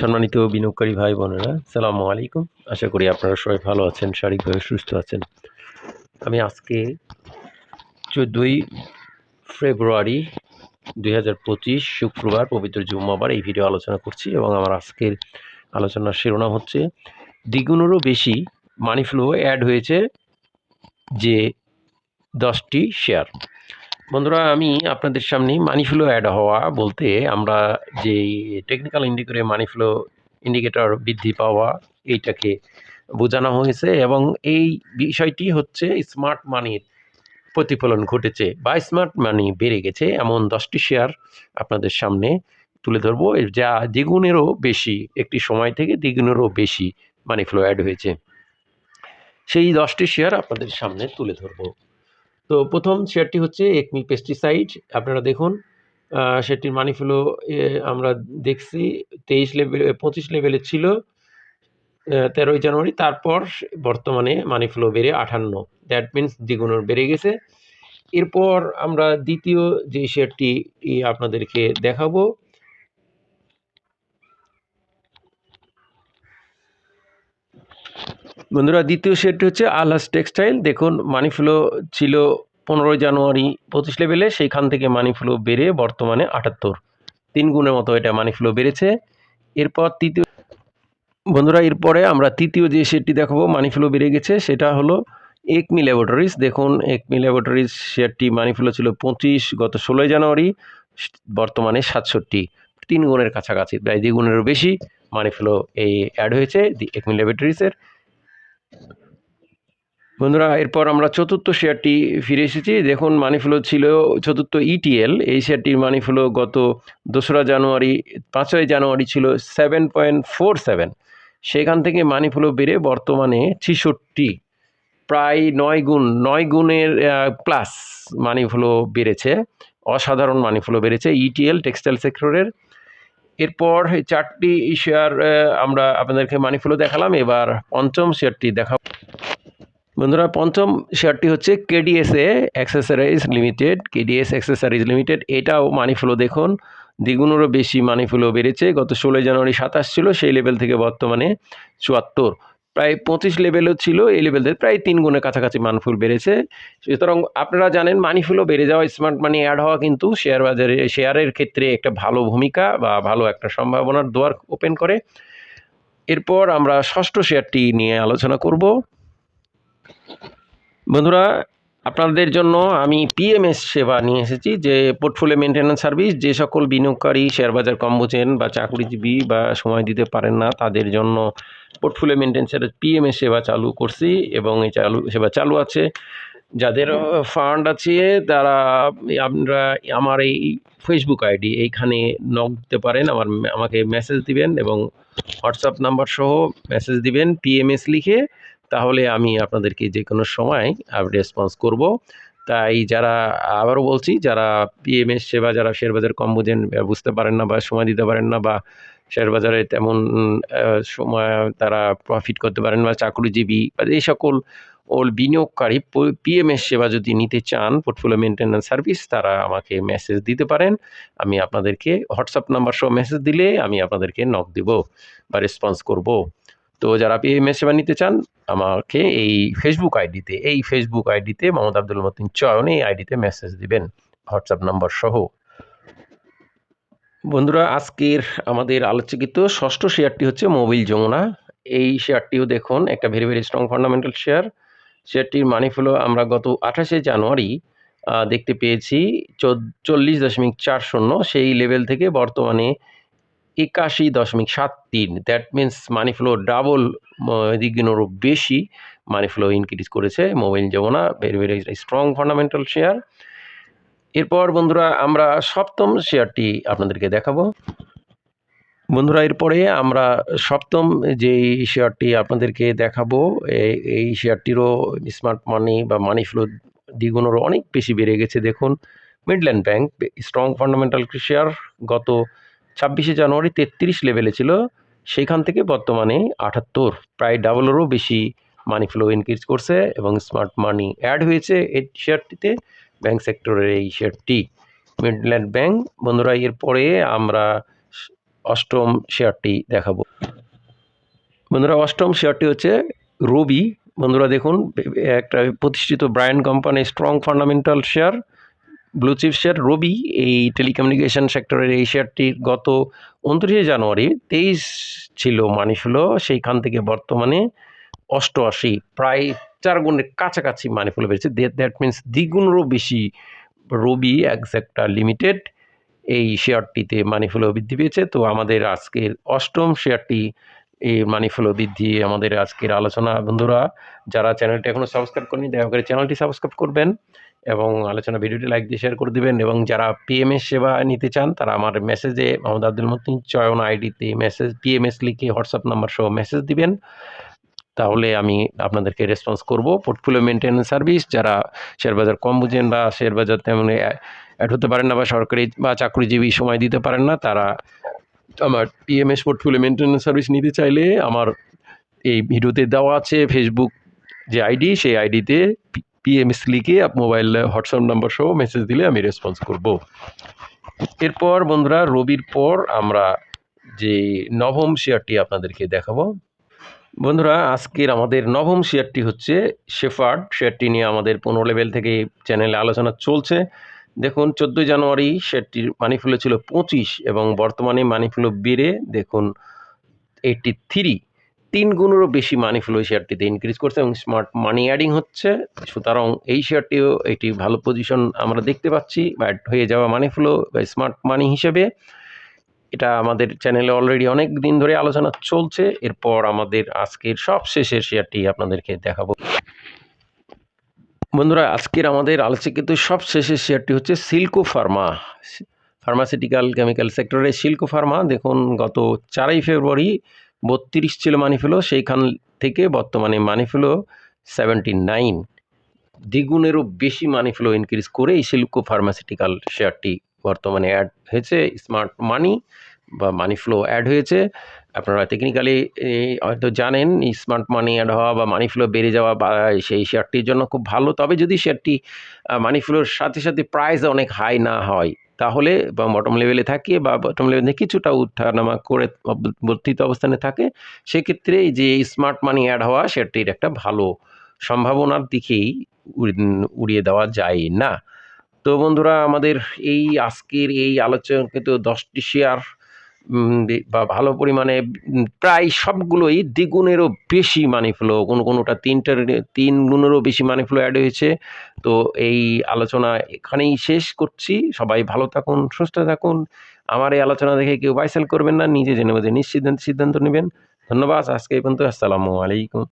সম্মানিত বিনিয়োগকারী ভাই বোনেরা, সালামু আলাইকুম। আশা করি আপনারা সবাই ভালো আছেন, শারীরিকভাবে সুস্থ আছেন। আমি আজকে চোদ্দোই ফেব্রুয়ারি দুই হাজার পঁচিশ, শুক্রবার পবিত্র জুম্মাবার এই ভিডিও আলোচনা করছি এবং আমার আজকের আলোচনার শিরোনাম হচ্ছে, দ্বিগুণেরও বেশি মানি ফ্লো অ্যাড হয়েছে যে দশটি শেয়ার বন্ধুরা, আমি আপনাদের সামনে মানি ফ্লো অ্যাড হওয়া বলতে আমরা যে টেকনিক্যাল ইন্ডিকেটরে মানি ফ্লো ইন্ডিকেটর বৃদ্ধি পাওয়া এইটাকে বোঝানো হয়েছে এবং এই বিষয়টি হচ্ছে স্মার্ট মানির প্রতিফলন ঘটেছে বা স্মার্ট মানি বেড়ে গেছে এমন দশটি শেয়ার আপনাদের সামনে তুলে ধরবো, যা দ্বিগুণেরও বেশি, একটি সময় থেকে দ্বিগুণেরও বেশি মানি ফ্লো অ্যাড হয়েছে। সেই দশটি শেয়ার আপনাদের সামনে তুলে ধরবো। তো প্রথম শেয়ারটি হচ্ছে একমি পেস্টিসাইড আপনারা দেখুন সেটির মানি ফ্লো আমরা দেখছি, তেইশ লেভেল পঁচিশ লেভেলে ছিল তেরোই জানুয়ারি, তারপর বর্তমানে মানি ফ্লো বেড়ে আঠান্ন। দ্যাট মিন্স দ্বিগুণের বেড়ে গেছে। এরপর আমরা দ্বিতীয় যে শেয়ারটি আপনাদেরকে দেখাবো বন্ধুরা, দ্বিতীয় শেয়ারটি হচ্ছে আলহাস টেক্সটাইল। দেখুন মানি ফ্লো ছিল পনেরোই জানুয়ারি পঁচিশ লেভেলে সেইখান থেকে মানি ফ্লো বেড়ে বর্তমানে আটাত্তর। তিন গুণের মতো এটা মানি ফ্লো বেড়েছে। এরপর তৃতীয়, বন্ধুরা, এরপরে আমরা তৃতীয় যে শেয়ারটি দেখাবো মানি ফ্লো বেড়ে গেছে, সেটা হলো একমি ল্যাবরেটরিজ। দেখুন, একমি ল্যাবরেটরিজ শেয়ারটি মানি ফ্লো ছিল পঁচিশ গত ষোলোই জানুয়ারি, বর্তমানে সাতষট্টি। তিন গুণের কাছাকাছি, প্রায় দ্বিগুণেরও বেশি মানি ফ্লো এই অ্যাড হয়েছে দি একমি ল্যাবরেটরিজের। বন্ধুরা, এরপর আমরা চতুর্থ শেয়ারটি ফিরে এসেছি। দেখুন মানি ফ্লো ছিল চতুর্থ ইটিএল এই শেয়ারটির মানি ফ্লো গত দোসরা জানুয়ারি, পাঁচই জানুয়ারি ছিল সেভেন পয়েন্ট ফোর সেভেন সেখান থেকে মানি ফ্লো বেড়ে বর্তমানে ছিষট্টি, প্রায় নয় গুণ, নয় গুণের প্লাস মানি ফ্লো বেড়েছে। অসাধারণ মানি ফ্লো বেড়েছে ইটিএল টেক্সটাইল সেক্টরের এরপর চারটি শেয়ার আমরা আপনাদেরকে মানি ফ্লো দেখালাম। এবার পঞ্চম শেয়ারটি দেখা বন্ধুরা, পঞ্চম শেয়ারটি হচ্ছে KDSA accessories limited KDS accessories limited এটাও মানি ফ্লো দেখুন। দ্বিগুণেরও বেশি মানি ফ্লো বেড়েছে। গত ষোলোই জানুয়ারি সাতাশ ছিল, সেই লেভেল থেকে বর্তমানে চুয়াত্তর। প্রায় পঁচিশ লেভেলও ছিল। এই লেভেলদের প্রায় তিন গুণের কাছাকাছি মানফুল বেড়েছে। সুতরাং আপনারা জানেন মানিফুলও ফ্লো বেড়ে যাওয়া স্মার্ট মানি অ্যাড হওয়া কিন্তু শেয়ার বাজারে শেয়ারের ক্ষেত্রে একটা ভালো ভূমিকা বা ভালো একটা সম্ভাবনার দোয়ার ওপেন করে। এরপর আমরা ষষ্ঠ শেয়ারটি নিয়ে আলোচনা করব। বন্ধুরা আপনাদের জন্য আমি পিএমএস সেবা নিয়ে এসেছি, যে পোর্টফোলিও মেনটেন্যান্স সার্ভিস যে সকল বিনিয়োগকারী শেয়ার বাজার কম বোঝেন বা চাকরিজীবী বা সময় দিতে পারেন না, তাদের জন্য পোর্টফোলিও মেনটেন্যান্সের পিএমএস সেবা চালু করছি এবং এই চালু, সেবা চালু আছে। যাদের ফান্ড আছে, তারা আপনারা আমার এই ফেসবুক আইডি এইখানে নক দিতে পারেন, আমার, আমাকে মেসেজ দিবেন এবং হোয়াটসঅ্যাপ নাম্বার সহ মেসেজ দিবেন পিএমএস লিখে তাহলে আমি আপনাদেরকে যে কোনো সময় রেসপন্স করব। তাই যারা, আবারও বলছি, যারা পিএমএস সেবা, যারা শেয়ার বাজার কম বোঝেন বুঝতে পারেন না বা সময় দিতে পারেন না বা শেয়ার বাজারে তেমন সময় তারা প্রফিট করতে পারেন বা চাকরিজীবী বা এই সকল ওল বিনিয়োগকারী পিএমএস সেবা যদি নিতে চান পোর্টফোলিও মেনটেন্যান্স সার্ভিস তারা আমাকে মেসেজ দিতে পারেন। আমি আপনাদেরকে হোয়াটসঅ্যাপ নাম্বার সহ মেসেজ দিলে আমি আপনাদেরকে নক দেব বা রেসপন্স করব। তো যারা পিএমএস সেবা নিতে চান, আমাকে এই ফেসবুক আইডিতে এই ফেসবুক আইডিতে মোহাম্মদ আব্দুল মতিন চয়ন এই আইডিতে মেসেজ দিবেন হোয়াটসঅ্যাপ নাম্বার সহ। বন্ধুরা, আজকের আমাদের আলোচকিত ষষ্ঠ শেয়ারটি হচ্ছে মোবিল যমুনা। এই শেয়ারটিও দেখুন, একটা very very strong fundamental share শেয়ারটির money flow আমরা গত আঠাশে জানুয়ারি দেখতে পেয়েছি চল্লিশ দশমিক চার শূন্য। সেই লেভেল থেকে বর্তমানে একাশি দশমিক সাত তিন। That means money flow double দিকেরও বেশি। মানি ফ্লো ইনক্রিজ করেছে mobile Jamuna very very strong fundamental share এরপর বন্ধুরা আমরা সপ্তম শেয়ারটি আপনাদেরকে দেখাবো। বন্ধুরা এরপরে আমরা সপ্তম যেই শেয়ারটি আপনাদেরকে দেখাবো এই- এই শেয়ারটিরও স্মার্ট মানি বা মানি ফ্লো দ্বিগুণেরও অনেক বেশি বেড়ে গেছে। দেখুন Midland bank strong fundamental share গত ছাব্বিশে জানুয়ারি তেত্রিশ লেভেলে ছিল। সেইখান থেকে বর্তমানে আটাত্তর, প্রায় ডাবলেরও বেশি মানি ফ্লো ইনক্রিজ করছে এবং স্মার্ট মানি অ্যাড হয়েছে এই শেয়ারটিতে ব্যাংক সেক্টরের এই শেয়ারটি মিডল্যান্ড ব্যাংক বন্ধুরা, এরপরে আমরা অষ্টম শেয়ারটি দেখাবো। বন্ধুরা, অষ্টম শেয়ারটি হচ্ছে রবি বন্ধুরা, দেখুন, একটা প্রতিষ্ঠিত brand company strong fundamental share blue chip share Robi এই টেলিকমিউনিকেশন সেক্টরের এই শেয়ারটির গত উনত্রিশে জানুয়ারি তেইশ ছিল মানি ফ্লো সেইখান থেকে বর্তমানে অষ্টআশি, প্রায় চার গুণের কাছাকাছি মানি ফ্লো বেড়েছে দ্যাট মিন্স দ্বিগুণেরও বেশি রবি একজ্যাক্টা লিমিটেড এই শেয়ারটিতে মানি ফ্লো বৃদ্ধি পেয়েছে। তো আমাদের আজকের অষ্টম শেয়ারটি এই মানি ফ্লো বৃদ্ধি আমাদের আজকের আলোচনা। বন্ধুরা, যারা চ্যানেলটি এখনও সাবস্ক্রাইব করেনি দয়া করে চ্যানেলটি সাবস্ক্রাইব করবেন। এবং আলোচনা ভিডিওটি লাইক দিয়ে শেয়ার করে দেবেন এবং যারা পিএমএস সেবা নিতে চান, তারা আমার মেসেজে মোহাম্মদ আব্দুল মতিন চয়ন আইডিতে মেসেজ পিএমএস লিখে হোয়াটসঅ্যাপ নাম্বার সহ মেসেজ দিবেন। তাহলে আমি আপনাদেরকে রেসপন্স করব। পোর্টফোলিও মেনটেন্যান্স সার্ভিস যারা শেয়ারবাজার কম বুঝেন বা শেয়ারবাজার তেমন অ্যাড হতে পারেন না বা সরকারি বা চাকরিজীবী সময় দিতে পারেন না, তারা আমার পিএমএস পোর্টফোলিও মেনটেন্যান্স সার্ভিস নিতে চাইলে আমার এই ভিডিওতে দেওয়া আছে ফেসবুক যে আইডি সেই আইডিতে পিএমএস লিখে মোবাইল, হোয়াটসঅ্যাপ নাম্বার সহ মেসেজ দিলে আমি রেসপন্স করব। এরপর বন্ধুরা, রবির পর আমরা যে নবম শেয়ারটি আপনাদেরকে দেখাবো। বন্ধুরা, আজকের আমাদের নবম শেয়ারটি হচ্ছে শেফার্ড। শেয়ারটি নিয়ে আমাদের পনেরো লেভেল থেকে চ্যানেলে আলোচনা চলছে। দেখুন, চোদ্দোই জানুয়ারি শেয়ারটির মানি ফ্লো ছিল পঁচিশ এবং বর্তমানে মানি ফ্লো বেড়ে, দেখুন এইটটি থ্রি তিন গুণেরও বেশি মানি ফ্লো এই শেয়ারটিতে ইনক্রিজ করছে এবং স্মার্ট মানি অ্যাডিং হচ্ছে। সুতরাং এই শেয়ারটিও একটি ভালো পজিশন আমরা দেখতে পাচ্ছি বা হয়ে যাওয়া মানি ফ্লো বা স্মার্ট মানি হিসেবে। এটা আমাদের চ্যানেলে অলরেডি অনেক দিন ধরে আলোচনা চলছে। এরপর আমাদের আজকের সব শেষের শেয়ারটি আপনাদেরকে দেখাবো। বন্ধুরা, আজকের আমাদের আলোচিত সব শেষের শেয়ারটি হচ্ছে সিল্কো ফার্মা। ফার্মাসিউটিক্যাল কেমিক্যাল সেক্টরে সিল্কো ফার্মা। দেখুন, গত চারই ফেব্রুয়ারি বত্রিশ ছিল মানি ফ্লো সেইখান থেকে বর্তমানে মানি ফ্লো সেভেন্টি নাইন। দ্বিগুণেরও বেশি মানি ফ্লো ইনক্রিজ করে এই সিল্কো ফার্মাসিউটিক্যাল শেয়ারটি বর্তমানে অ্যাড হয়েছে স্মার্ট মানি বা মানি ফ্লো অ্যাড হয়েছে। আপনারা টেকনিক্যালি হয়তো জানেন স্মার্ট মানি অ্যাড হওয়া বা মানি ফ্লো বেড়ে যাওয়া বা সেই শেয়ারটির জন্য খুব ভালো। তবে যদি শেয়ারটি মানি ফ্লোর সাথে সাথে প্রাইস অনেক হাই না হয় তাহলে বা বটম লেভেলে থাকে বা বটম লেভেলে কিছুটা উঠানামা করে বর্ধিত অবস্থানে থাকে, সেক্ষেত্রে যে স্মার্ট মানি অ্যাড হওয়া সেটির একটা ভালো সম্ভাবনার দিকেই উড়িয়ে দেওয়া যায় না। তো বন্ধুরা, আমাদের এই আজকের এই আলোচনাকৃত দশটি শেয়ার বা ভালো পরিমাণে প্রায় সবগুলোই দ্বিগুণেরও বেশি মানি ফ্লো কোনো কোনোটা তিনটার, তিন গুণেরও বেশি মানি ফ্লো অ্যাড হয়েছে। তো এই আলোচনা এখানেই শেষ করছি। সবাই ভালো থাকুন, সুস্থ থাকুন। আমার এই আলোচনা দেখে কেউ বাইসেল করবেন না, নিজে জেনে বোঝে নিশ্চিত সিদ্ধান্ত নেবেন। ধন্যবাদ, আজকে এই পর্যন্ত, আসসালামু আলাইকুম।